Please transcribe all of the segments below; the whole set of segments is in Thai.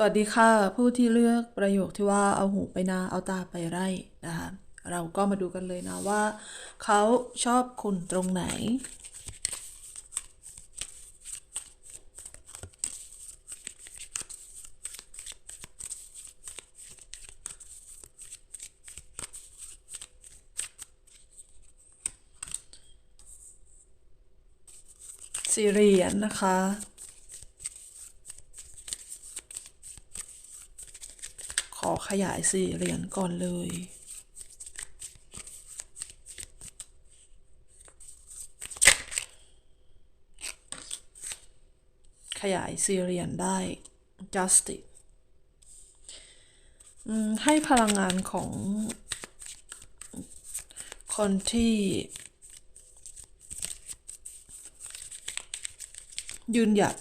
สวัสดีค่ะ ผู้ที่เลือกประโยคที่ว่าเอาหูไปนาเอาตาไปไร่นะคะเราก็มาดูกันเลยนะว่า เขาชอบคุณตรงไหน สี่เหรียญนะคะ อขยายสี่เหรียญก่อนเลย ขยายสี่เหรียญได้ justice ให้พลังงานของคนที่ ยืนหยัด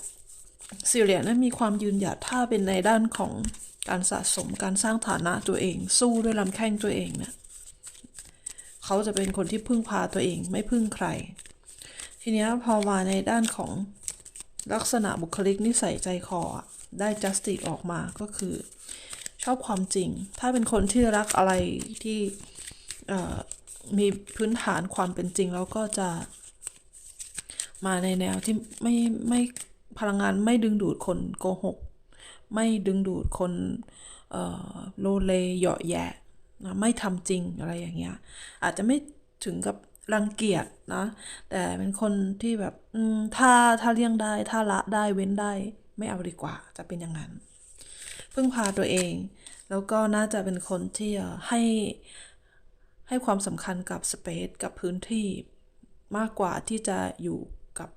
สี่เหรียญนั้นมีความยืนหยัดถ้าเป็นในด้านของ การสะสมการสร้างฐานะตัวเอง สู้ด้วยลำแข้งตัวเองเนี่ยเขาจะเป็นคนที่พึ่งพาตัวเองไม่พึ่งใคร ทีนี้พอมาในด้านของลักษณะบุคลิกนิสัยใจคอได้ justice ออกมาก็คือ ชอบความจริง ถ้าเป็นคนที่รักอะไรที่มีพื้นฐานความเป็นจริง แล้วก็จะมาในแนวที่ไม่ไม่พลังงานไม่ดึงดูดคนโกหก ไม่ดึงดูดคนโลเลเหยาะแยะนะไม่ทำจริงอะไรอย่างเงี้ย อาจจะไม่ถึงกับรังเกียจนะ แต่เป็นคนที่แบบถ้าถ้าเลี่ยงได้ ถ้าละได้เว้นได้ ไม่เอาดีกว่า จะเป็นอย่างนั้น พึ่งพาตัวเอง แล้วก็น่าจะเป็นคนที่ให้ให้ความสำคัญกับสเปซกับพื้นที่มากกว่าที่จะอยู่กับ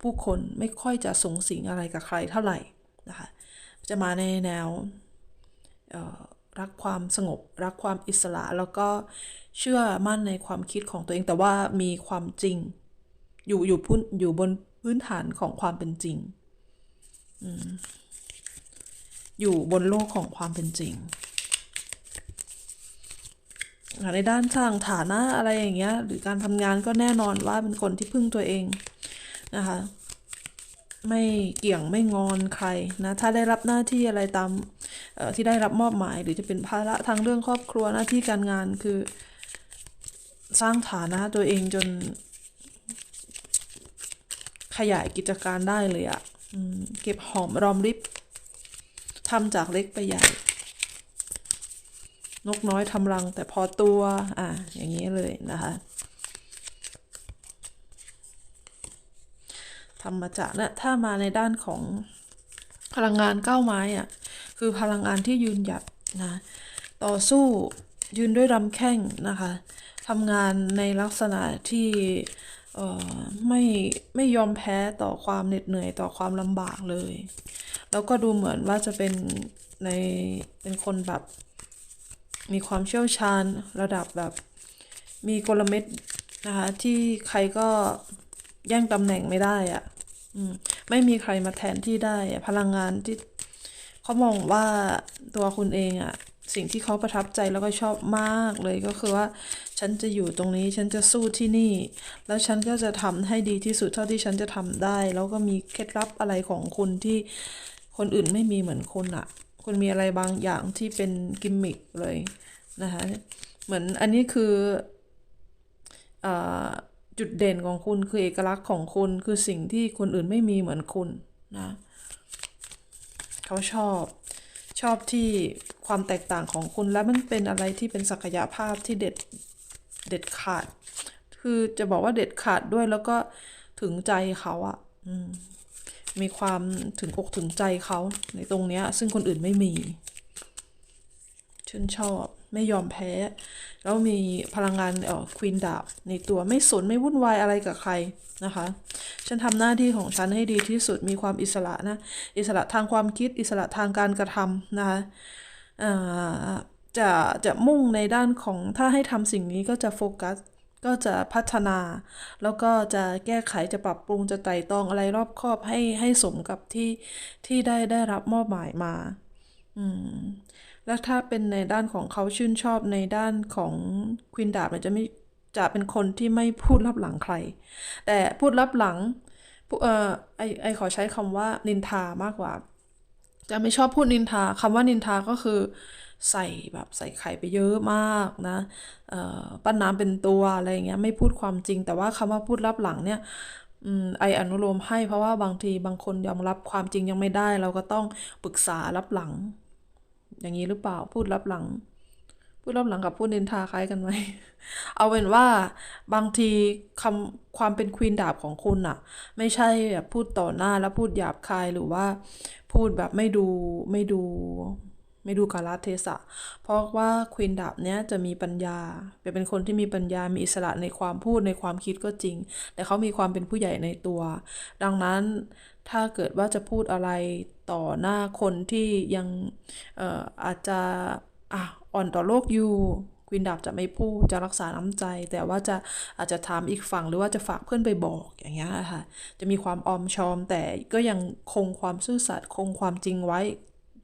ผู้คนไม่ค่อยจะสูงสิงอะไรกับใครเท่าไหร่นะคะ จะมาในแนวรักความสงบ รักความอิสระ แล้วก็เชื่อมั่นในความคิดของตัวเองแต่ว่ามีความจริง อยู่อยู่พื้นอยู่บนพื้นฐานของความเป็นจริงอยู่บนโลกของความเป็นจริง ในด้านทางฐานะอะไรอย่างเงี้ย หรือการทำงานก็แน่นอนว่าเป็นคนที่พึ่งตัวเองนะคะ ไม่เกี่ยงไม่งอนใครนะถ้าได้รับหน้าที่อะไรตามที่ได้รับมอบหมาย หรือจะเป็นภาระทางเรื่องครอบครัวหน้าที่การงานคือ สร้างฐานะตัวเองจน ขยายกิจการได้เลยอะ่ะเก็บหอมรอมริบทำจากเล็กไปใหญ่ นกน้อยทำรังแต่พอตัว อะอย่างนี้เลยนะคะ ทำมจากนะถ้ามาในด้านของพลังงานเก้าไม้อะคือพลังงานที่ยืนหยัดนะต่อสู้ยืนด้วยลำแข้งนะคะทำงานในลักษณะที่เอ่อไม่ไม่ยอมแพ้ต่อความเหน็ดเหนื่อยต่อความลำบากเลย แล้วก็ดูเหมือนว่าจะเป็นในเป็นคนแบบมีความเชี่ยวชาญระดับแบบมีกลเม็ดนะคะที่ใครก็แย่งตำแหน่งไม่ได้อะ อืมไม่มีใครมาแทนที่ได้พลังงานที่เขามองว่าตัวคุณเองอะสิ่งที่เขาประทับใจแล้วก็ชอบมากเลยก็คือว่า ฉันจะอยู่ตรงนี้ฉันจะสู้ที่นี่ แล้วฉันก็จะทำให้ดีที่สุดเท่าที่ฉันจะทำได้ แล้วก็มีเคล็ดลับอะไรของคุณที่คนอื่นไม่มีเหมือนคุณอะคุณมีอะไรบางอย่างที่เป็นกิมมิคเลยนะคะเหมือนอันนี้คืออา จุดเด่นของคุณคือเอกลักษณ์ของคุณคือสิ่งที่คนอื่นไม่มีเหมือนคุณนะเขาชอบชอบที่ความแตกต่างของคุณและมันเป็นอะไรที่เป็นศักยภาพที่เด็ดเด็ดขาด คือจะบอกว่าเด็ดขาดด้วยแล้วก็ถึงใจเขาอะมมีความถึงอกถึงใจเขาในตรงเนี้ย ซึ่งคนอื่นไม่มีชื่นชอบ ไม่ยอมแพ้ แล้วมีพลังงานเอ่อควีนดาบในตัวไม่สนไม่วุ่นวายอะไรกับใครนะคะ ฉันทำหน้าที่ของฉันให้ดีที่สุดมีความอิสระนะ อิสระทางความคิดอิสระทางการกระทำนะคะจะจะมุ่งในด้านของถ้าให้ทำสิ่งนี้ก็จะโฟกัสก็จะพัฒนา แล้วก็จะแก้ไขจะปรับปรุงจะไต่ตรองอะไรรอบคอบให้ให้สมกับที่ที่ได้ได้รับมอบหมายมา อืม แล้วถ้าเป็นในด้านของเขาชื่นชอบในด้านของควินดาบเนี่ยจะไม่จะเป็นคนที่ไม่พูดลับหลังใคร แต่พูดลับหลังเอ่อไอไอขอใช้คำว่านินทามากกว่า จะไม่ชอบพูดนินทาคำว่านินทาก็คือใส่แบบใส่ไข่ไปเยอะมากนะเอ่อปั้นน้ำเป็นตัวอะไรอย่างเงี้ยไม่พูดความจริง แต่ว่าคำว่าพูดลับหลังเนี่ยอืมไออนุโลมให้เพราะว่าบางทีบางคนยอมรับความจริงยังไม่ได้ เราก็ต้องปรึกษารับหลัง อย่างนี้หรือเปล่าพูดรับหลัง พูดรับหลังกับพูดนินทาคล้ายกันไหม เอาเป็นว่าบางทีคำความเป็นควีนดาบของคุณอะไม่ใช่แบบพูดต่อหน้าแล้วพูดหยาบคายหรือว่า พูดแบบไม่ดูไม่ดู ไม่ดูกาลเทศะ เพราะว่าควีนดาบเนี้ยจะมีปัญญาเป็นคนที่มีปัญญามีอิสระในความพูดในความคิดก็จริง แต่เขามีความเป็นผู้ใหญ่ในตัว ดังนั้น ถ้าเกิดว่าจะพูดอะไรต่อหน้าคนที่ยังเอ่ออาจจะอะอ่อนต่อโลกอยู่ควีนดาบจะไม่พูดจะรักษาน้ำใจ แต่ว่าจะอาจจะถามอีกฝั่งหรือว่าจะฝากเพื่อนไปบอกอย่างเงี้ยค่ะจะมีความออมชอม แต่ก็ยังคงความซื่อสัตย์คงความจริงไว้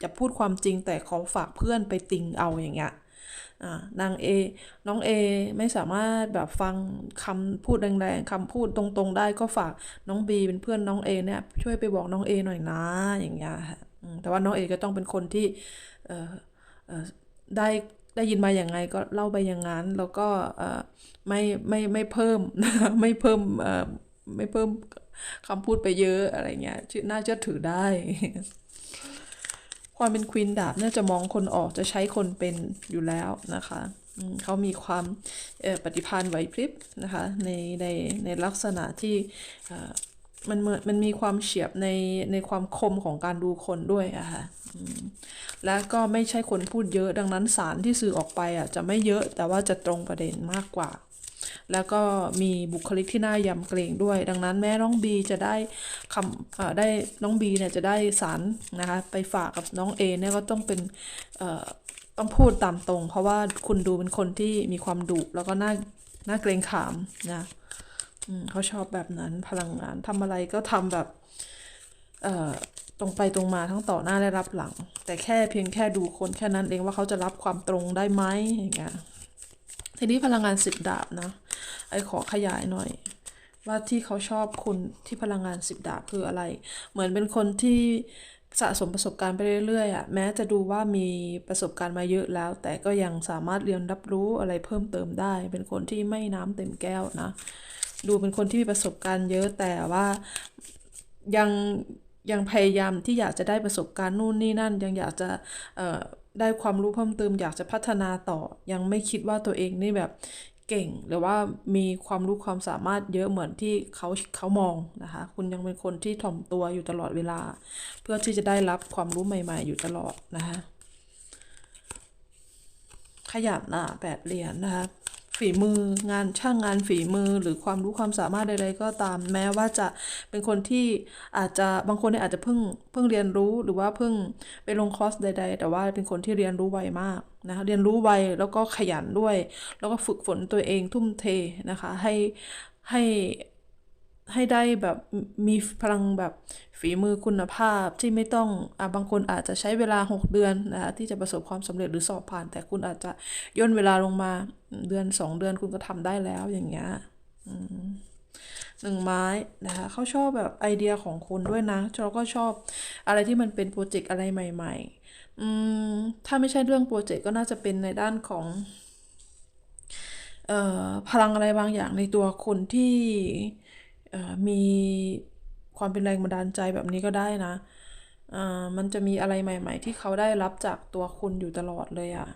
จะพูดความจริงแต่ขอฝากเพื่อนไปติงเอาอย่างเงี้ย นางเอน้องเอไม่สามารถแบบฟังคำพูดแรงๆคำพูดตรงๆ ได้ก็ฝากน้องบีเป็นเพื่อนน้องเอเนี่ยช่วยไปบอกน้องเอหน่อยนะอย่างเงี้ยค่ะแต่ว่าน้องเอก็ต้องเป็นคนที่เออเออได้ได้ยินมาอย่างไงก็เล่าไปอย่างนั้น แล้วก็เออไม่ไม่ไม่เพิ่มไม่เพิ่มเออไม่เพิ่มคำพูดไปเยอะอะไรเงี้ยน่าเชื่อถือได้ ความเป็นควีนดาบเนี่ยจะมองคนออกจะใช้คนเป็นอยู่แล้วนะคะเขามีความปฏิภาณไหวพริบนะคะในในในลักษณะที่มันมันมีความเฉียบในในความคมของการดูคนด้วยอะค่ะและก็ไม่ใช่คนพูดเยอะดังนั้นสารที่สื่อออกไปอะจะไม่เยอะแต่ว่าจะตรงประเด็นมากกว่า แล้วก็มีบุคลิกที่น่ายำเกรงด้วย ดังนั้นแม่น้องบีจะได้คำเออได้น้องบีเนี่ยจะได้สารนะคะไปฝากกับน้องเอเนี่ยก็ต้องเป็นเอ่อต้องพูดตามตรง เพราะว่าคุณดูเป็นคนที่มีความดุแล้วก็น่าน่าเกรงขามนะเขาชอบแบบนั้นพลังงานทำอะไรก็ทำแบบเอ่อตรงไปตรงมาทั้งต่อหน้าและรับหลัง แต่แค่เพียงแค่ดูคนแค่นั้นเองว่าเขาจะรับความตรงได้ไหมอย่างเงี้ย ทีนี้พลังงานสิบดาบนะไอขอขยายหน่อย ว่าที่เขาชอบคุณที่พลังงานสิบดาบคืออะไร เหมือนเป็นคนที่สะสมประสบการณ์ไปเรื่อยๆอะแม้จะดูว่ามีประสบการณ์มาเยอะแล้ว แต่ก็ยังสามารถเรียนรับรู้อะไรเพิ่มเติมได้ เป็นคนที่ไม่น้ำเต็มแก้วนะ ดูเป็นคนที่มีประสบการณ์เยอะแต่ว่ายังยังพยายามที่อยากจะได้ประสบการณ์นู่นนี่นั่น ยังอยากจะเอ่อ ได้ความรู้เพิ่มเติมอยากจะพัฒนาต่อ ยังไม่คิดว่าตัวเองนี่แบบเก่ง หรือว่ามีความรู้ความสามารถเยอะเหมือนที่เขาเขามองนะคะ คุณยังเป็นคนที่ถ่อมตัวอยู่ตลอดเวลา เพื่อที่จะได้รับความรู้ใหม่ ๆ อยู่ตลอดนะคะขยันอะแปดเหรียญนะคะ ฝีมืองานช่างงานฝีมือหรือความรู้ความสามารถใดๆก็ตามแม้ว่าจะเป็นคนที่อาจจะบางคนเนี่ยอาจจะเพิ่งเพิ่งเรียนรู้หรือว่าเพิ่งไปลงคอร์สใด ๆ แต่ว่าเป็นคนที่เรียนรู้ไวมากนะคะเรียนรู้ไวแล้วก็ขยันด้วย แล้วก็ฝึกฝนตัวเองทุ่มเทนะคะให้ให้ ให้ได้แบบมีพลังแบบฝีมือคุณภาพที่ไม่ต้องอบางคนอาจจะใช้เวลา 6 เดือนนะคะที่จะประสบความสำเร็จหรือสอบผ่าน แต่คุณอาจจะย่นเวลาลงมาเดือน 2 เดือนคุณก็ทำได้แล้วอย่างเงี้ยหนึ่งไม้นะคะเขาชอบแบบไอเดียของคุณด้วยนะเราก็ชอบอะไรที่มันเป็นโปรเจกต์อะไรใหม่ ๆ อืมถ้าไม่ใช่เรื่องโปรเจกต์ก็น่าจะเป็นในด้านของเอ่อพลังอะไรบางอย่างในตัวคนที่อ มีความเป็นแรงบันดาลใจแบบนี้ก็ได้นะอ่ามันจะมีอะไรใหม่ ๆ ที่เขาได้รับจากตัวคุณอยู่ตลอดเลยอะ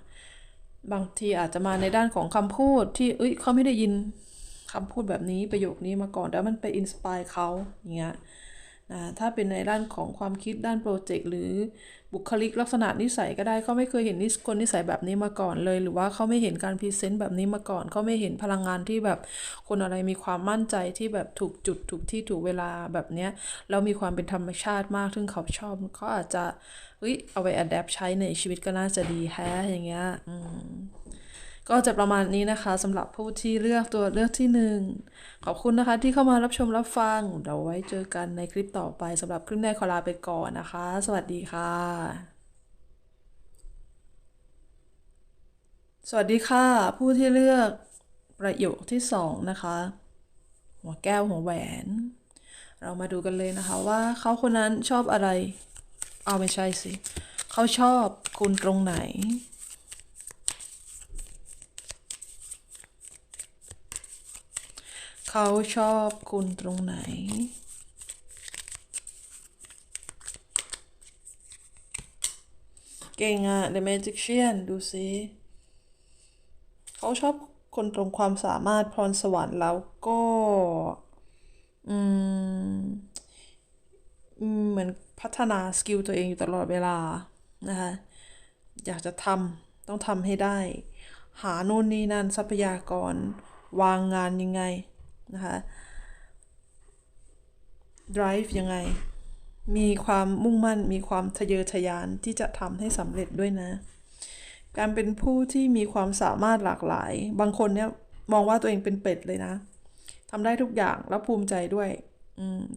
บางทีอาจจะมาในด้านของคำพูดที่เอ้ยเขาไม่ได้ยินคำพูดแบบนี้ประโยคนี้มาก่อนแล้วมันไปอินสปายเขาอย่างเงี้ยนะถ้าเป็นในด้านของความคิดด้านโปรเจกต์หรือ บุคลิกลักษณะนิสัยก็ได้เขาไม่เคยเห็นนิสคนนิสัยแบบนี้มาก่อนเลย หรือว่าเขาไม่เห็นการพรีเซนต์แบบนี้มาก่อนเขาไม่เห็นพลังงานที่แบบคนอะไรมีความมั่นใจที่แบบถูกจุดถูกที่ถูกเวลาแบบเนี้ยแล้วมีความเป็นธรรมชาติมากซึ่งเขาชอบเขาอาจจะเฮ้ยเอาไปอัดแอปใช้ในชีวิตก็น่าจะดีแฮะอย่างเงี้ยอืม ก็จะประมาณนี้นะคะสำหรับผู้ที่เลือกตัวเลือกที่หนึ่งขอบคุณนะคะที่เข้ามารับชมรับฟัง เดี๋ยวไว้เจอกันในคลิปต่อไปสำหรับคลิปแรกขอลาไปก่อนนะคะ สวัสดีค่ะ สวัสดีค่ะ ผู้ที่เลือกประโยคที่สองนะคะ หัวแก้วหัวแหวน เรามาดูกันเลยนะคะว่าเขาคนนั้นชอบอะไร เอาไม่ใช่สิ เขาชอบคุณตรงไหน เขาชอบคุณตรงไหน เก่งอะ The Magician ดูสิเขาชอบคนตรงความสามารถพรสวรรค์แล้วก็อืมอืม เหมือนพัฒนาสกิลตัวเองอยู่ตลอดเวลา นะคะ อยากจะทำต้องทำให้ได้ หาโน่นนี่นั่นทรัพยากรวางงานยังไง นะคะ drive ยังไง มีความมุ่งมั่น มีความทะเยอทะยานที่จะทำให้สำเร็จด้วยนะ การเป็นผู้ที่มีความสามารถหลากหลาย บางคนเนี่ยมองว่าตัวเองเป็นเป็ดเลยนะทำได้ทุกอย่างแล้วภูมิใจด้วย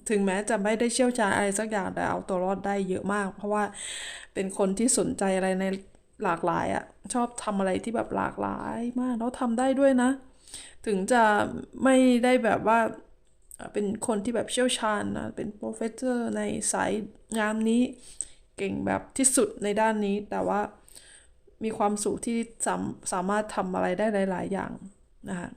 ถึงแม้จะไม่ได้เชี่ยวชาญอะไรสักอย่างแต่เอาตัวรอดได้เยอะมาก เพราะว่าเป็นคนที่สนใจอะไรในหลากหลายอะ่ะชอบทำอะไรที่แบบหลากหลายมากแล้วทำได้ด้วยนะ ถึงจะไม่ได้แบบว่าเป็นคนที่แบบเชี่ยวชาญนะเป็นโปรเฟสเซอร์ในสายงานนี้ เก่งแบบที่สุดในด้านนี้ แต่ว่ามีความสุขที่สามสามารถทำอะไรได้หลาย ๆ อย่างนะคะ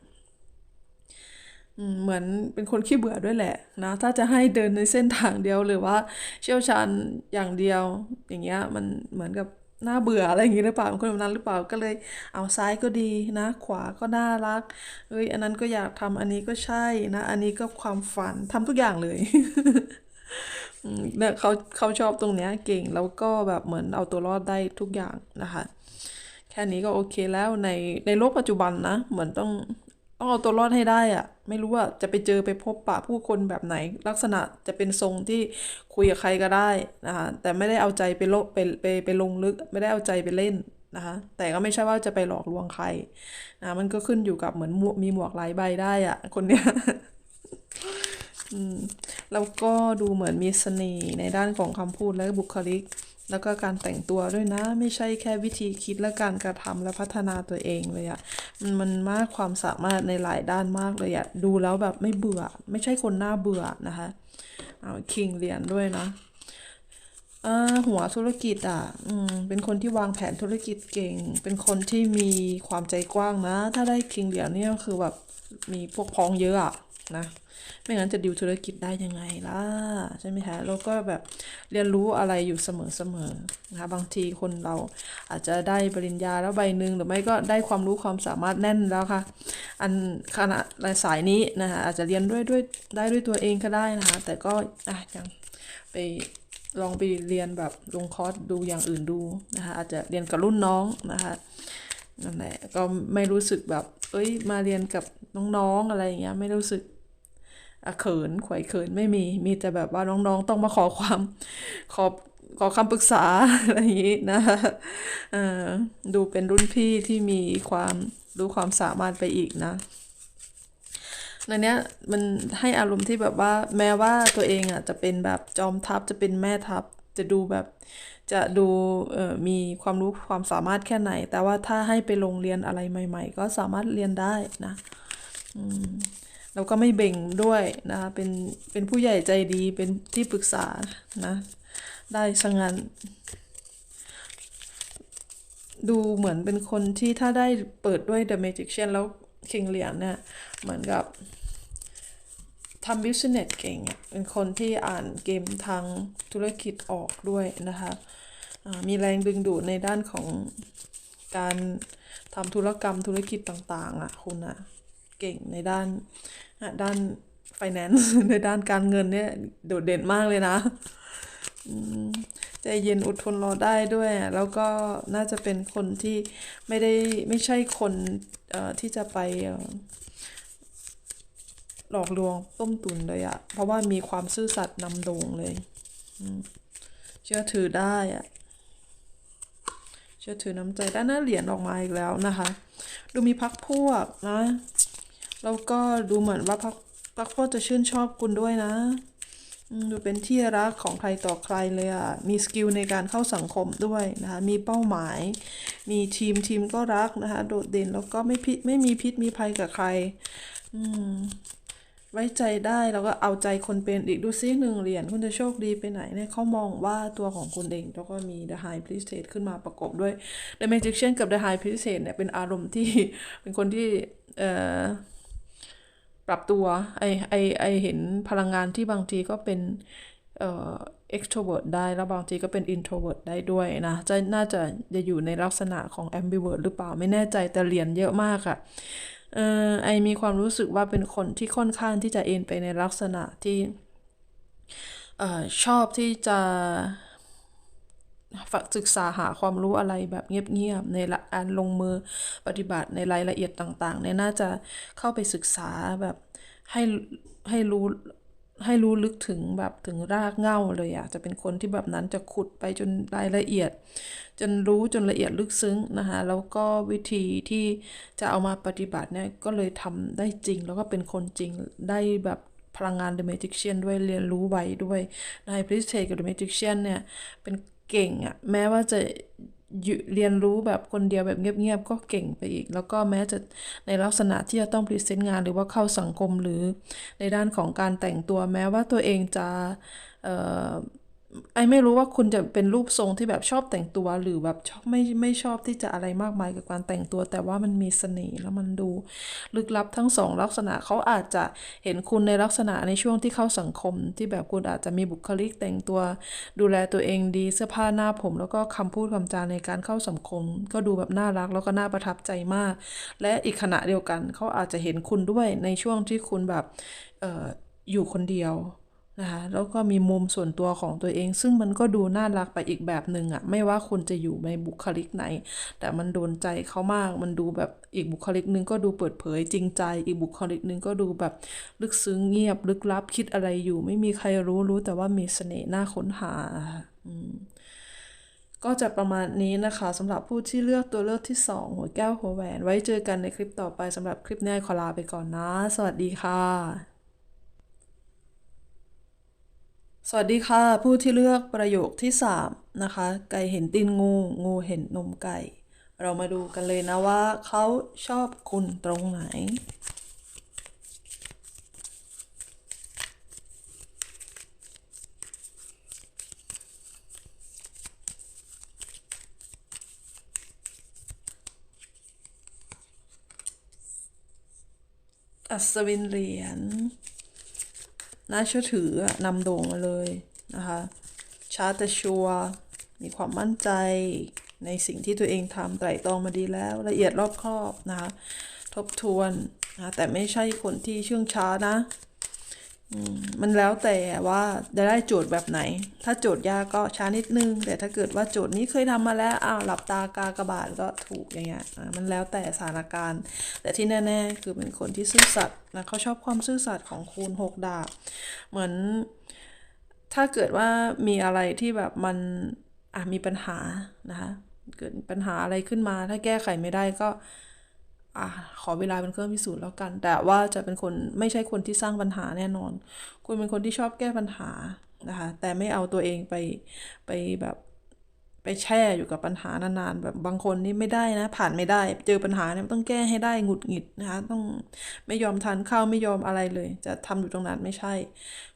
เหมือนเป็นคนขี้เบื่อด้วยแหละนะ ถ้าจะให้เดินในเส้นทางเดียวหรือว่าเชี่ยวชาญอย่างเดียว อย่างเงี้ยมันเหมือนกับ น่าเบื่ออะไรอย่างงี้หรือเปล่าเป็นคนแบบนั้นหรือเปล่าก็เลย เอาซ้ายก็ดีนะ ขวาก็น่ารักเอ้ยอันนั้นก็อยากทำอันนี้ก็ใช่นะ อันนี้ก็ความฝันทำทุกอย่างเลยเนี่ยเขาเขาชอบตรงเนี้ยเก่งแล้วก็แบบเหมือนเอาตัวรอดได้ทุกอย่างนะคะ แค่นี้ก็โอเคแล้วในในโลกปัจจุบันนะ เหมือนต้อง ต้องเอาตัวรอดให้ได้อะไม่รู้ว่าจะไปเจอไปพบปะผู้คนแบบไหน ลักษณะจะเป็นทรงที่คุยกับใครก็ได้นะคะแต่ไม่ได้เอาใจไปโลไปไปไปลงลึก ไม่ได้เอาใจไปเล่นนะคะแต่ก็ไม่ใช่ว่าจะไปหลอกลวงใครนะมันก็ขึ้นอยู่กับเหมือนมมีหมวกหลายใบได้อะคนเนี้ยอืมแล้วก็ดูเหมือนมีเสน่ห์ในด้านของคำพูดและบุคลิก แล้วก็การแต่งตัวด้วยนะ ไม่ใช่แค่วิธีคิดและการกระทำและพัฒนาตัวเองเลยอะมันมันมากความสามารถในหลายด้านมากเลยอะดูแล้วแบบไม่เบื่อ ไม่ใช่คนน่าเบื่อนะคะเอาคิงเรียนด้วยนะหัวธุรกิจอะอืมเป็นคนที่วางแผนธุรกิจเก่ง เป็นคนที่มีความใจกว้างนะ ถ้าได้คิงเหรียญเนี่ยคือแบบมีพวกพ้องเยอะอะ นะ ไม่งั้นจะดิวธุรกิจได้ยังไงล่ะ ใช่ไหมคะแล้วก็แบบเรียนรู้อะไรอยู่เสมอๆนะคะบางทีคนเราอาจจะได้ปริญญาแล้วใบหนึ่งหรือไม่ก็ได้ความรู้ความสามารถแน่นแล้วค่ะ อันขณะสายนี้นะคะอาจจะเรียนด้วยด้วยได้ด้วยตัวเองก็ได้นะคะ แต่ก็อะยังไปลองไปเรียนแบบลงคอร์สดูอย่างอื่นดูนะคะอาจจะเรียนกับรุ่นน้องนะคะนั่นแหละก็ไม่รู้สึกแบบ เอ้ย มาเรียนกับน้องๆ อะไรอย่างเงี้ย ไม่รู้สึก เขินขวยเขินไม่มี มีแต่แบบว่าน้องๆ ต้องมาขอความขอขอคำปรึกษาอะไรอย่างนี้นะคะดูเป็นรุ่นพี่ที่มีความรู้ความสามารถไปอีกนะในเนี้ยมันให้อารมณ์ที่แบบว่าแม้ว่าตัวเองอะจะเป็นแบบจอมทัพจะเป็นแม่ทัพจะดูแบบจะดูมีความรู้ความสามารถแค่ไหน แต่ว่าถ้าให้ไปโรงเรียนอะไรใหม่ ๆ ก็สามารถเรียนได้นะ แล้วก็ไม่เบ่งด้วยนะคะเป็นเป็นผู้ใหญ่ใจดีเป็นที่ปรึกษานะ ได้สงันดูเหมือนเป็นคนที่ถ้าได้เปิดด้วย The Magician แล้ว King เหรียญเนี่ย เหมือนกับทำ business เก่งเป็นคนที่อ่านเกมทางธุรกิจออกด้วยนะคะมีแรงดึงดูดในด้านของการทำธุรกรรมธุรกิจต่าง ๆ อะ คุณอะ เก่งในด้านอะด้าน finance ในด้านการเงินเนี่ยโดดเด่นมากเลยนะใจเย็นอดทนรอได้ด้วย แล้วก็น่าจะเป็นคนที่ไม่ได้ไม่ใช่คนเอ่อที่จะไปหลอกลวงต้มตุนเลยอะเพราะว่ามีความซื่อสัตย์นำโด่งเลยเชื่อถือได้อะเชื่อถือน้ำใจด้านหน้าเหรียญออกมาอีกแล้วนะคะ ดูมีพักพวกนะ แล้วก็ดูเหมือนว่าพักพักพวกจะชื่นชอบคุณด้วยนะดูเป็นที่รักของใครต่อใครเลยอะ่ะ มีสกิลในการเข้าสังคมด้วยนะคะ มีเป้าหมาย มีทีมทีมก็รักนะคะ โดดเด่นแล้วก็ไม่พิษไม่มีพิษมีภัยกับใคร อืม ไว้ใจได้แล้วก็เอาใจคนเป็นอีกดูซิหนึ่งเหรียญคุณจะโชคดีไปไหนเนี่ยเขามองว่าตัวของคุณเองแล้วก็มี The High Priestess ขึ้นมาประกบด้วย The Magician กับ The High Priestess เนี่ยเป็นอารมณ์ที่เป็นคนที่ เอ่อ ปรับตัวไอไอไอเห็นพลังงานที่บางทีก็เป็นเอ่อ extrovert ได้ แล้วบางทีก็เป็น introvert ได้ด้วยนะ จะน่าจะจะอยู่ในลักษณะของ ambivert หรือเปล่าไม่แน่ใจแต่เรียญเยอะมากอะเออไอมีความรู้สึกว่าเป็นคนที่ค่อนข้างที่จะเอ็นไปในลักษณะที่เอ่อชอบที่จะ ฝึกศึกษาหาความรู้อะไรแบบเงียบๆในละการลงมือปฏิบัติในรายละเอียดต่างๆเนี่ยน่าจะเข้าไปศึกษาแบบให้ให้รู้ให้รู้ลึกถึงแบบถึงรากเหง้าเลยอะจะเป็นคนที่แบบนั้นจะขุดไปจนรายละเอียด จนรู้จนละเอียดลึกซึ้งนะคะแล้วก็วิธีที่จะเอามาปฏิบัติเนี่ยก็เลยทำได้จริง แล้วก็เป็นคนจริงได้แบบพลังงาน The Magician ด้วยเรียนรู้ไวด้วยใน Priestess กับ The Magician เนี่ยเป็น เก่งอะแม้ว่าจะอยู่เรียนรู้แบบคนเดียวแบบเงียบๆก็เก่งไปอีก แล้วก็แม้จะในลักษณะที่จะต้องพรีเซนต์งาน หรือว่าเข้าสังคมหรือในด้านของการแต่งตัวแม้ว่าตัวเองจะ ไอไม่รู้ว่าคุณจะเป็นรูปทรงที่แบบชอบแต่งตัวหรือแบบชอบไม่ไม่ชอบที่จะอะไรมากมายกับการแต่งตัว แต่ว่ามันมีเสน่ห์แล้วมันดู ลึกลับทั้งสองลักษณะเขาอาจจะเห็นคุณในลักษณะในช่วงที่เข้าสังคม ที่แบบคุณอาจจะมีบุคลิกแต่งตัว ดูแลตัวเองดีเสื้อผ้าหน้าผม แล้วก็คำพูดคำจาในการเข้าสังคม ก็ดูแบบน่ารักแล้วก็น่าประทับใจมาก และอีกขณะเดียวกันเขาอาจจะเห็นคุณด้วยในช่วงที่คุณแบบเอ่ออยู่คนเดียว นะคะแล้วก็มีมุมส่วนตัวของตัวเอง ซึ่งมันก็ดูน่ารักไปอีกแบบหนึ่งอะไม่ว่าคุณจะอยู่ในบุคลิกไหน แต่มันโดนใจเขามาก มันดูแบบอีกบุคลิกหนึ่งก็ดูเปิดเผยจริงใจ อีกบุคลิกหนึ่งก็ดูแบบลึกซึ้งเงียบลึกลับคิดอะไรอยู่ ไม่มีใครรู้รู้แต่ว่ามีเสน่ห์น่าค้นหาอืมก็จะประมาณนี้นะคะสำหรับผู้ที่เลือกตัวเลือกที่ 2 หัวแก้วหัวแหวน ไว้เจอกันในคลิปต่อไปสำหรับคลิปนี้ขอลาไปก่อนนะ สวัสดีค่ะ สวัสดีค่ะ ผู้ที่เลือกประโยคที่ 3 นะคะ ไก่เห็นตีนงู งูเห็นนมไก่ เรามาดูกันเลยนะว่าเขาชอบคุณตรงไหน อัศวินเหรียญ น่าเชื่อถือนำโด่งมาเลยนะคะชาร์ตชัวร์มีความมั่นใจในสิ่งที่ตัวเองทำไตร่ตรองมาดีแล้ว ละเอียดรอบคอบนะคะ ทบทวนนะแต่ไม่ใช่คนที่เชื่องช้านะ มันแล้วแต่ว่าจะได้โจทย์แบบไหน ถ้าโจทย์ยากก็ช้านิดนึง แต่ถ้าเกิดว่าโจทย์นี้เคยทำมาแล้วอ้าวหลับตากากระบาทก็ถูกอย่างเงี้ยอะมันแล้วแต่สถานการณ์ แต่ที่แน่ๆคือเป็นคนที่ซื่อสัตย์นะเขาชอบความซื่อสัตย์ของคุณหกดาบ เหมือน ถ้าเกิดว่ามีอะไรที่แบบมันอะมีปัญหานะคะเกิดปัญหาอะไรขึ้นมา ถ้าแก้ไขไม่ได้ก็ อะขอเวลาเป็นเครื่องพิสูจน์แล้วกัน แต่ว่าจะเป็นคนไม่ใช่คนที่สร้างปัญหาแน่นอน คุณเป็นคนที่ชอบแก้ปัญหานะคะ แต่ไม่เอาตัวเองไปไปแบบไปแช่อยู่กับปัญหานานๆ แบบบางคนนี่ไม่ได้นะ ผ่านไม่ได้ เจอปัญหาเนี่ยต้องแก้ให้ได้หงุดหงิดนะคะต้องไม่ยอมทานข้าวไม่ยอมอะไรเลย จะทำอยู่ตรงนั้นไม่ใช่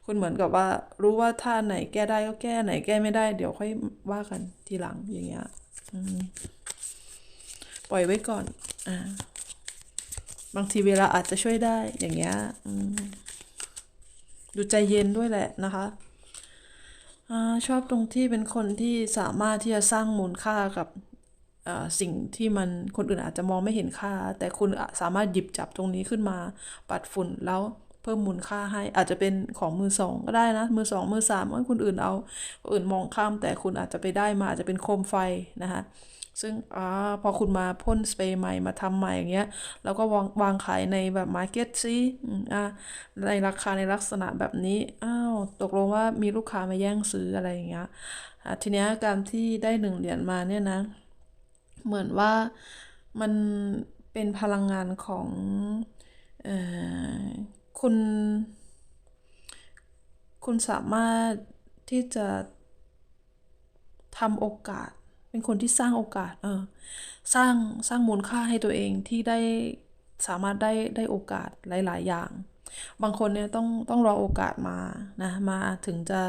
คุณเหมือนกับว่ารู้ว่าถ้าไหนแก้ได้ก็แก้ไหนแก้ไม่ได้เดี๋ยวค่อยว่ากันทีหลังอย่างเงี้ยปล่อยไว้ก่อนอ่า บางทีเวลาอาจจะช่วยได้อย่างเงี้ยดูใจเย็นด้วยแหละนะคะอชอบตรงที่เป็นคนที่สามารถที่จะสร้างมูลค่ากับสิ่งที่มันคนอื่นอาจจะมองไม่เห็นค่า แต่คุณสามารถหยิบจับตรงนี้ขึ้นมาปัดฝุ่นแล้วเพิ่มมูลค่าให้อาจจะเป็นของมือสองก็ได้นะ มือสองมือสามว่าคนอื่นเอาคนอื่นมองข้าม แต่คุณอาจจะไปได้มาอาจจะเป็นโคมไฟนะคะ ซึ่งอพอคุณมาพ่นสเปรย์ใหม่มาทำใหม่อย่างเงี้ย แล้วก็วางวางขายในแบบมาร์เก็ตซิอ่าในราคาในลักษณะแบบนี้ อ้าว ตกลงว่ามีลูกค้ามาแย่งซื้ออะไรอย่างเงี้ยทีเนี้ยการที่ได้หนึ่งเหรียญมาเนี่ยนะ เหมือนว่ามันเป็นพลังงานของเออคุณ คุณสามารถที่จะทำโอกาส เป็นคนที่สร้างโอกาสเออสร้างสร้างมูลค่าให้ตัวเองที่ได้สามารถได้ได้โอกาสหลาย ๆ อย่าง บางคนเนี่ยต้องต้องรอโอกาสมานะมาถึงจะ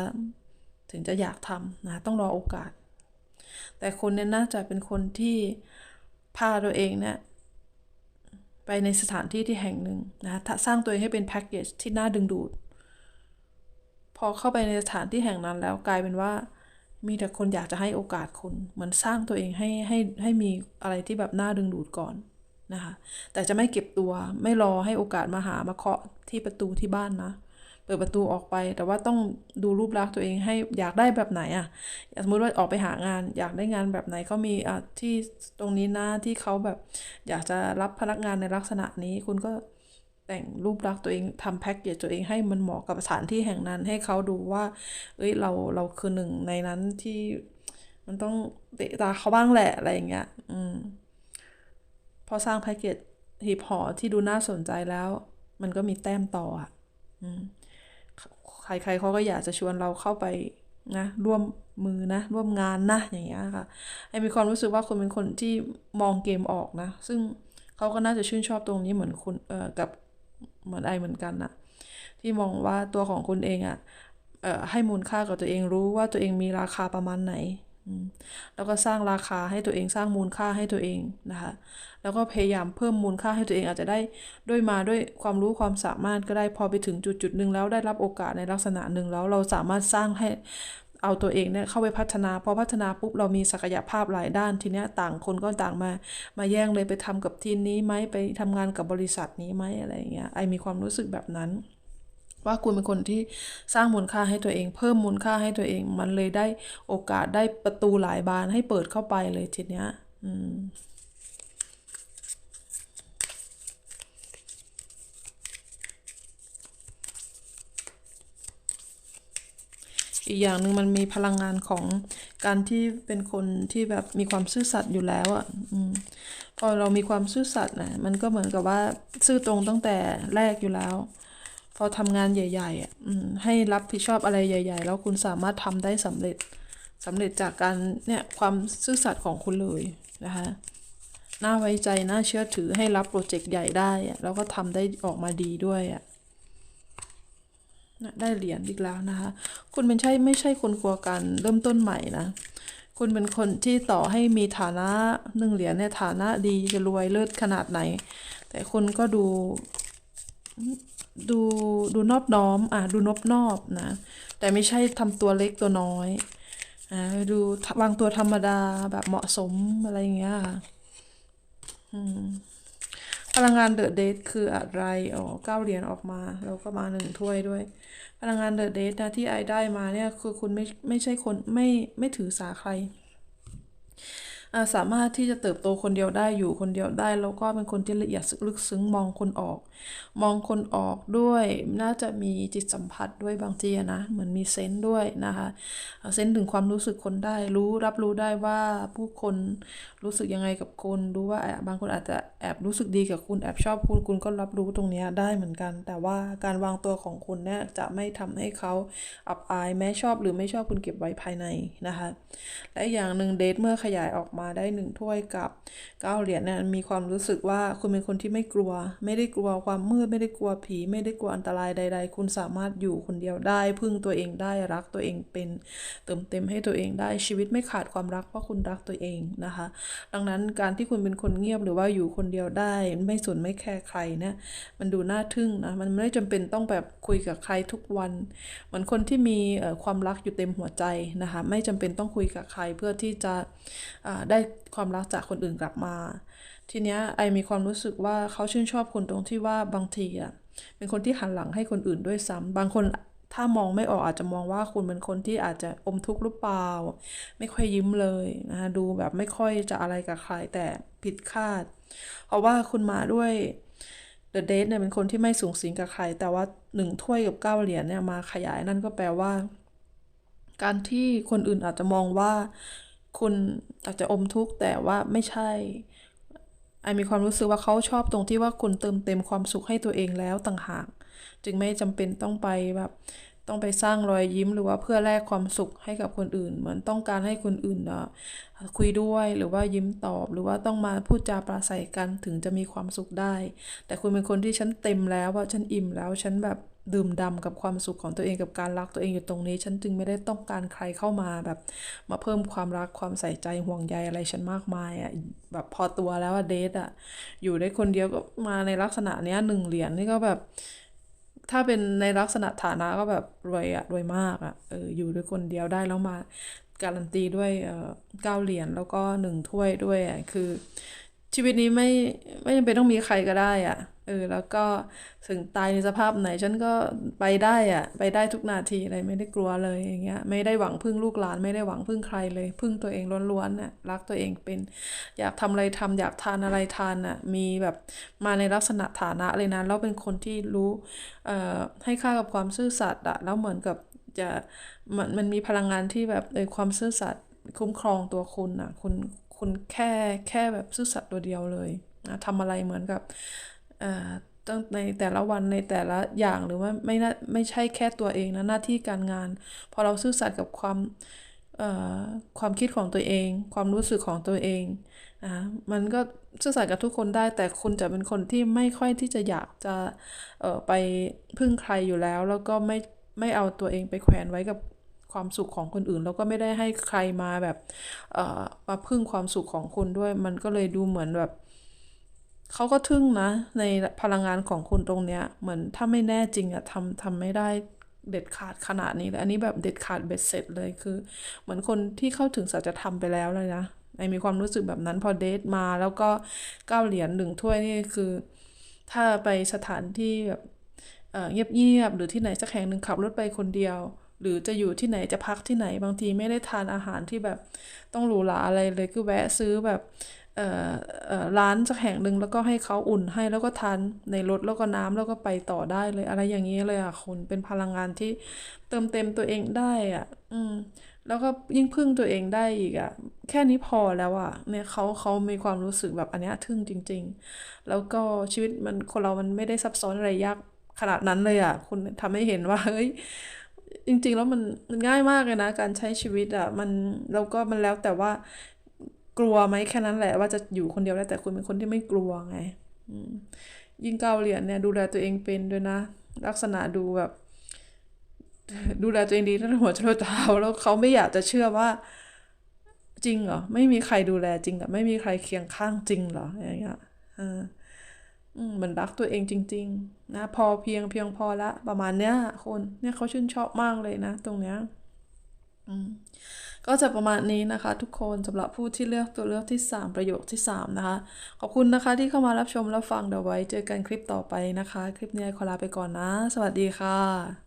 ถึงจะอยากทำนะต้องรอโอกาส แต่คุณเนี่ยน่าจะเป็นคนที่พาตัวเองเนี่ยไปในสถานที่ที่แห่งหนึ่งนะสร้างตัวเองให้เป็นแพ็กเกจที่น่าดึงดูด พอเข้าไปในสถานที่แห่งนั้นแล้วกลายเป็นว่า มีแต่คนอยากจะให้โอกาสคุณเหมือนสร้างตัวเองให้ให้ให้มีอะไรที่แบบน่าดึงดูดก่อนนะคะ แต่จะไม่เก็บตัวไม่รอให้โอกาสมาหามาเคาะที่ประตูที่บ้านนะ เปิดประตูออกไป แต่ว่าต้องดูรูปลักษณ์ตัวเองให้อยากได้แบบไหนอะสมมติว่าออกไปหางาน อยากได้งานแบบไหนเขามีอะที่ตรงนี้นะที่เขาแบบ อยากจะรับพนักงานในลักษณะนี้คุณก็ แต่งรูปลักษณ์ตัวเองทำแพ็กเกจตัวเองให้มันเหมาะกับสถานที่แห่งนั้นให้เขาดูว่า เอ้ยเราเราคือหนึ่งในนั้นที่มันต้องเตะตาเขาบ้างแหละอะไรอย่างเงี้ย อืม พอสร้างแพ็กเกจหีบห่อที่ดูน่าสนใจแล้ว มันก็มีแต้มต่ออะอืมใครๆเขาก็อยากจะชวนเราเข้าไปนะร่วมมือนะ ร่วมงานนะอย่างเงี้ยค่ะไอมีความรู้สึกว่าคุณเป็นคนที่มองเกมออกนะ ซึ่งเขาก็น่าจะชื่นชอบตรงนี้เหมือนคุณเอ่อกับ เหมือนไอเหมือนกันนะที่มองว่าตัวของคุณเองอะ่ะให้มูลค่ากับตัวเองรู้ว่าตัวเองมีราคาประมาณไหนแล้วก็สร้างราคาให้ตัวเองสร้างมูลค่าให้ตัวเองนะคะ แล้วก็พยายามเพิ่มมูลค่าให้ตัวเองอาจจะได้ด้วยมาด้วยความรู้ความสามารถก็ได้พอไปถึงจุดจุดหนึ่งแล้วได้รับโอกาสในลักษณะหนึ่งแล้วเราสามารถสร้างให้ เอาตัวเองเนี่ยเข้าไปพัฒนาพอพัฒนาปุ๊บเรามีศักยภาพหลายด้านทีเนี้ยต่างคนก็ต่างมา มาแย่งเลยไปทำกับทีมนี้ไหมไปทำงานกับบริษัทนี้ไหมอะไรอย่างเงี้ยไอมีความรู้สึกแบบนั้น ว่าคุณเป็นคนที่สร้างมูลค่าให้ตัวเอง เพิ่มมูลค่าให้ตัวเอง มันเลยได้โอกาสได้ประตูหลายบานให้เปิดเข้าไปเลยทีเนี้ยอืม อีกอย่างหนึ่งมันมีพลังงานของการที่เป็นคนที่แบบมีความซื่อสัตย์อยู่แล้วอะ่ะพอเรามีความซื่อสัตย์นะมันก็เหมือนกับว่าซื่อตรงตั้งแต่แรกอยู่แล้ว พอทำงานใหญ่ๆอะให้รับผิดชอบอะไรใหญ่ ๆ แล้วคุณสามารถทำได้สำเร็จสำเร็จจากการเนี่ยความซื่อสัตย์ของคุณเลยนะคะน่าไว้ใจน่าเชื่อถือให้รับโปรเจกต์ใหญ่ได้ แล้วก็ทำได้ออกมาดีด้วยอะนะ ได้เหรียญอีกแล้วนะคะ คุณเป็นใช่ไม่ใช่คนกลัวการเริ่มต้นใหม่นะ คุณเป็นคนที่ต่อให้มีฐานะหนึ่งเหรียญเนี่ยฐานะดีจะรวยเลิศขนาดไหน แต่คุณก็ดูดูดูนอบน้อมอะดูนอบนอบนะ แต่ไม่ใช่ทำตัวเล็กตัวน้อยอ่าดูวางตัวธรรมดาแบบเหมาะสมอะไรอย่างเงี้ยอืม พลังงานเดอะเดทคืออะไรอ๋อเก้าเหรียญออกมา แล้วก็มาหนึ่งถ้วยด้วย พลังงานเดอะเดทนะที่ไอได้มาเนี่ยคือคุณไม่ไม่ใช่คนไม่ไม่ถือสาใคร สามารถที่จะเติบโตคนเดียวได้อยู่คนเดียวได้ แล้วก็เป็นคนที่ละเอียดลึกซึ้งมองคนออก มองคนออกด้วย น่าจะมีจิตสัมผัสด้วยบางทีนะเหมือนมีเซนส์ด้วยนะคะเซนส์ถึงความรู้สึกคนได้รู้รับรู้ได้ว่าผู้คนรู้สึกยังไงกับคุณรู้ว่าแอบบางคนอาจจะแอบรู้สึกดีกับคุณแอบชอบคุณคุณก็รับรู้ตรงนี้ได้เหมือนกัน แต่ว่าการวางตัวของคุณเนี่ยจะไม่ทำให้เขาอับอายแม้ชอบหรือไม่ชอบคุณเก็บไว้ภายในนะคะและอย่างหนึ่งเดทเมื่อขยายออกมาาได้หนึ่งถ้วยกับเก้าเหรียญเนี่ยมีความรู้สึกว่าคุณเป็นคนที่ไม่กลัว ไม่ได้กลัวความมืดไม่ได้กลัวผี ไม่ได้กลัวอันตรายใด ๆ คุณสามารถอยู่คนเดียวได้ พึ่งตัวเองได้รักตัวเองเป็นเติมเต็มให้ตัวเองได้ชีวิตไม่ขาดความรักเพราะคุณรักตัวเองนะคะ ดังนั้นการที่คุณเป็นคนเงียบหรือว่าอยู่คนเดียวได้ไม่สนไม่แคร์ใครเนี่ยมันดูน่าทึ่งนะมันไม่ได้จำเป็นต้องแบบคุยกับใครทุกวัน เหมือนคนที่มีเอ่อความรักอยู่เต็มหัวใจนะคะ ไม่จำเป็นต้องคุยกับใครเพื่อที่จะอ่าได้ความรักจากคนอื่นกลับมา ทีเนี้ยไอมีความรู้สึกว่าเขาชื่นชอบคุณตรงที่ว่าบางทีอะเป็นคนที่หันหลังให้คนอื่นด้วยซ้ำบางคนถ้ามองไม่ออกอาจจะมองว่าคุณเป็นคนที่อาจจะอมทุกข์หรือเปล่า ไม่ค่อยยิ้มเลยนะคะดูแบบไม่ค่อยจะอะไรกับใครแต่ผิดคาด เพราะว่าคุณมาด้วย The Date เนี่ยเป็นคนที่ไม่สูงสิงกับใคร แต่ว่าหนึ่งถ้วยกับเก้าเหรียญเนี่ยมาขยายนั่นก็แปลว่า การที่คนอื่นอาจจะมองว่า คุณอาจจะอมทุกข์แต่ว่าไม่ใช่ไอมีความรู้สึกว่าเขาชอบตรงที่ว่าคุณเติมเต็มความสุขให้ตัวเองแล้วต่างหาก จึงไม่จำเป็นต้องไปแบบต้องไปสร้างรอยยิ้มหรือว่าเพื่อแลกความสุขให้กับคนอื่น เหมือนต้องการให้คนอื่นคุยด้วยหรือว่ายิ้มตอบ หรือว่าต้องมาพูดจาปราศัยกันถึงจะมีความสุขได้ แต่คุณเป็นคนที่ฉันเต็มแล้วว่าฉันอิ่มแล้วฉันแบบ ดื่มด่ำกับความสุขของตัวเองกับการรักตัวเองอยู่ตรงนี้ ฉันจึงไม่ได้ต้องการใครเข้ามาแบบ มาเพิ่มความรักความใส่ใจห่วงใยอะไรฉันมากมายอะแบบพอตัวแล้วอะเดทอะอยู่ได้คนเดียวก็มาในลักษณะเนี้ยหนึ่งเหรียญนี่ก็แบบ ถ้าเป็นในลักษณะฐานะก็แบบรวยอะรวยมากอะเอออยู่ด้วยคนเดียวได้แล้วมาการันตีด้วยเออเก้าเหรียญแล้วก็หนึ่งถ้วยด้วยอะคือ ชีวิตนี้ไม่ไม่จำเป็นต้องมีใครก็ได้อะเออแล้วก็ถึงตายในสภาพไหน ฉันก็ไปได้อะไปได้ทุกนาทีเลยไม่ได้กลัวเลยอย่างเงี้ย ไม่ได้หวังพึ่งลูกหลาน ไม่ได้หวังพึ่งใครเลย พึ่งตัวเองล้วนๆน่ะรักตัวเองเป็น อยากทำอะไรทำอยากทานอะไรทานน่ะมีแบบมาในลักษณะฐานะเลยนะแล้วเป็นคนที่รู้เอ่อให้ค่ากับความซื่อสัตย์อะแล้วเหมือนกับจะมันมันมีพลังงานที่แบบเออความซื่อสัตย์คุ้มครองตัวคุณอะ คุณ คุณแค่แค่แบบซื่อสัตย์ตัวเดียวเลยนะทำอะไรเหมือนกับอ่อตั้งในแต่ละวันในแต่ละอย่างหรือว่าไม่น่าไม่ใช่แค่ตัวเองนะหน้าที่การงาน พอเราซื่อสัตย์กับความเอ่อความคิดของตัวเอง ความรู้สึกของตัวเองนะมันก็ซื่อสัตย์กับทุกคนได้ แต่คุณจะเป็นคนที่ไม่ค่อยที่จะอยากจะเอ่อไปพึ่งใครอยู่แล้ว แล้วก็ไม่ไม่เอาตัวเองไปแขวนไว้กับ ความสุขของคนอื่น แล้วก็ไม่ได้ให้ใครมาแบบมาพึ่งความสุขของคุณด้วย มันก็เลยดูเหมือนแบบเขาก็ทึ่งนะ ในพลังงานของคุณตรงเนี้ยเหมือนถ้าไม่แน่จริงอะทำทำไม่ได้เด็ดขาดขนาดนี้เลยอันนี้แบบเด็ดขาดเบ็ดเสร็จเลยคือ เหมือนคนที่เข้าถึงสัจธรรมไปแล้วเลยนะไอมีความรู้สึกแบบนั้นพอเดทมาแล้วก็เก้าเหรียญหนึ่งถ้วยนี่คือ ถ้าไปสถานที่แบบเงียบๆหรือที่ไหนสักแห่งหนึ่งขับรถไปคนเดียว หรือจะอยู่ที่ไหนจะพักที่ไหนบางทีไม่ได้ทานอาหารที่แบบต้องหรูหราอะไรเลยคือแวะซื้อแบบร้านสักแห่งหนึ่งแล้วก็ให้เขาอุ่นให้แล้วก็ทานในรถแล้วก็น้ำแล้วก็ไปต่อได้เลยอะไรอย่างนี้เลยอะคุณเป็นพลังงานที่เติมเต็มตัวเองได้อะ อืม แล้วก็ยิ่งพึ่งตัวเองได้อีกอะ แค่นี้พอแล้วอะเนี่ยเขาเขามีความรู้สึกแบบอันนี้ทึ่งจริง ๆ แล้วก็ชีวิตมันคนเรามันไม่ได้ซับซ้อนอะไรยากขนาดนั้นเลยอะ คุณทำให้เห็นว่าเฮ้ย จริงๆ แล้วมันมันง่ายมากเลยนะ การใช้ชีวิตอะมันแล้วก็มันแล้วแต่ว่ากลัวไหมแค่นั้นแหละว่าจะอยู่คนเดียวได้แต่คุณเป็นคนที่ไม่กลัวไงยิ่งเก้าเหรียญเนี่ยดูแลตัวเองเป็นด้วยนะ ลักษณะดูแบบ ดูแลตัวเองดีตั้งแต่หัวจรดเท้าแล้วเขาไม่อยากจะเชื่อว่า จริงเหรอไม่มีใครดูแลจริงเหรอไม่มีใครเคียงข้างจริงเหรออย่างเงี้ยอออื มเหมือนรักตัวเองจริง ๆ นะ พอเพียงเพียงพอละ ประมาณเนี้ยคนเนี่ยเขาชื่นชอบมากเลยนะ ตรงเนี้ยอืมก็จะประมาณนี้นะคะ ทุกคนสำหรับผู้ที่เลือกตัวเลือกที่ 3 ประโยคที่ 3 นะคะ ขอบคุณนะคะที่เข้ามารับชมรับฟังเดี๋ยวไว้ เจอกันคลิปต่อไปนะคะ คลิปนี้ขอลาไปก่อนนะ สวัสดีค่ะ